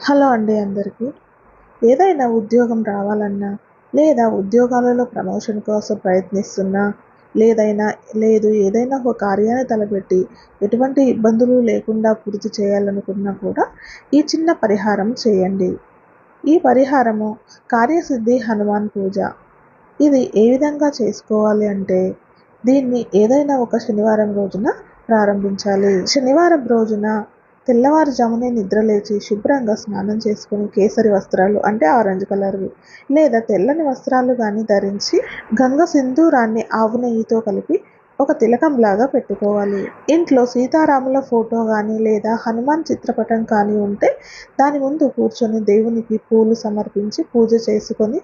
Hello అండి అందరికీ. ఏదైనా ఉద్యోగం రావాలన్నా లేదా ఉద్యోగాలలో ప్రమోషన్ కోసం ప్రయత్నిస్తున్నా లేదైనా లేదు ఏదైనా ఒక కార్యాన్ని తలపెట్టి ఎటువంటి ఇబ్బందులు లేకుండా పూర్తి చేయాలనుకున్నా కూడా ఈ చిన్న పరిహారం చేయండి. ఈ పరిహారము కార్యసిద్ధి హనుమాన్ పూజ. ఇది ఏ విధంగా చేసుకోవాలి అంటే దీన్ని ఏదైనా ఒక శనివారం రోజున ప్రారంభించాలి. శనివారం రోజున తెల్లవారుజామునే నిద్రలేచి శుభ్రంగా స్నానం చేసుకుని కేసరి వస్త్రాలు అంటే ఆరెంజ్ కలర్వి లేదా తెల్లని వస్త్రాలు కానీ ధరించి గంగ సింధూరాన్ని ఆవు నెయ్యితో కలిపి ఒక తిలకంలాగా పెట్టుకోవాలి. ఇంట్లో సీతారాముల ఫోటో కానీ లేదా హనుమాన్ చిత్రపటం కానీ ఉంటే దాని ముందు కూర్చొని దేవునికి పూలు సమర్పించి పూజ చేసుకొని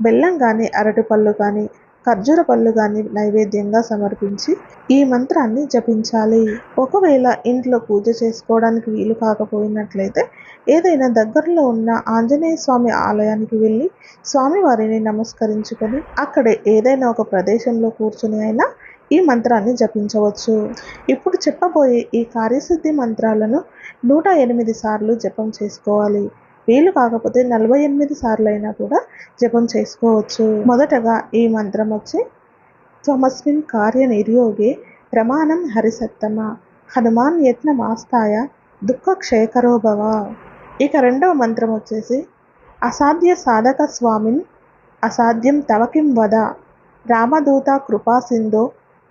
బెల్లం కానీ అరటిపళ్ళు కానీ ఖర్జూర పళ్ళు కానీ నైవేద్యంగా సమర్పించి ఈ మంత్రాన్ని జపించాలి. ఒకవేళ ఇంట్లో పూజ చేసుకోవడానికి వీలు కాకపోయినట్లయితే ఏదైనా దగ్గరలో ఉన్న ఆంజనేయ స్వామి ఆలయానికి వెళ్ళి స్వామివారిని నమస్కరించుకొని అక్కడే ఏదైనా ఒక ప్రదేశంలో కూర్చుని అయినా ఈ మంత్రాన్ని జపించవచ్చు. ఇప్పుడు చెప్పబోయే ఈ కార్యసిద్ధి మంత్రాలను నూట ఎనిమిది సార్లు జపం చేసుకోవాలి. వీలు కాకపోతే నలభై ఎనిమిది సార్లు అయినా కూడా జపం చేసుకోవచ్చు. మొదటగా ఈ మంత్రం వచ్చి త్వమస్మిన్ కార్య నిర్యోగే ప్రమాణం హరిసత్తమ హనుమాన్ యత్నమాస్తాయ దుఃఖ క్షయకరోభవ ఇక రెండవ మంత్రం వచ్చేసి అసాధ్య సాధక స్వామిన్ అసాధ్యం తవకిం వద రామదూత కృపా సింధో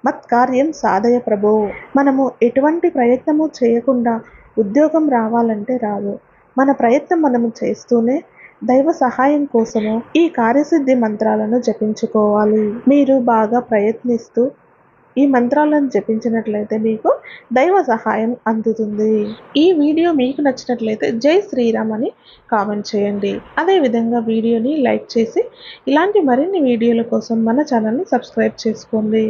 మత్కార్యం సాధయ ప్రభో. మనము ఎటువంటి ప్రయత్నము చేయకుండా ఉద్యోగం రావాలంటే రాదు. మన ప్రయత్నం మనము చేస్తూనే దైవ సహాయం కోసము ఈ కార్యసిద్ధి మంత్రాలను జపించుకోవాలి. మీరు బాగా ప్రయత్నిస్తూ ఈ మంత్రాలను జపించినట్లయితే మీకు దైవ సహాయం అందుతుంది. ఈ వీడియో మీకు నచ్చినట్లయితే జై శ్రీరామ్ అని కామెంట్ చేయండి. అదేవిధంగా వీడియోని లైక్ చేసి ఇలాంటి మరిన్ని వీడియోల కోసం మన ఛానల్ని సబ్స్క్రైబ్ చేసుకోండి.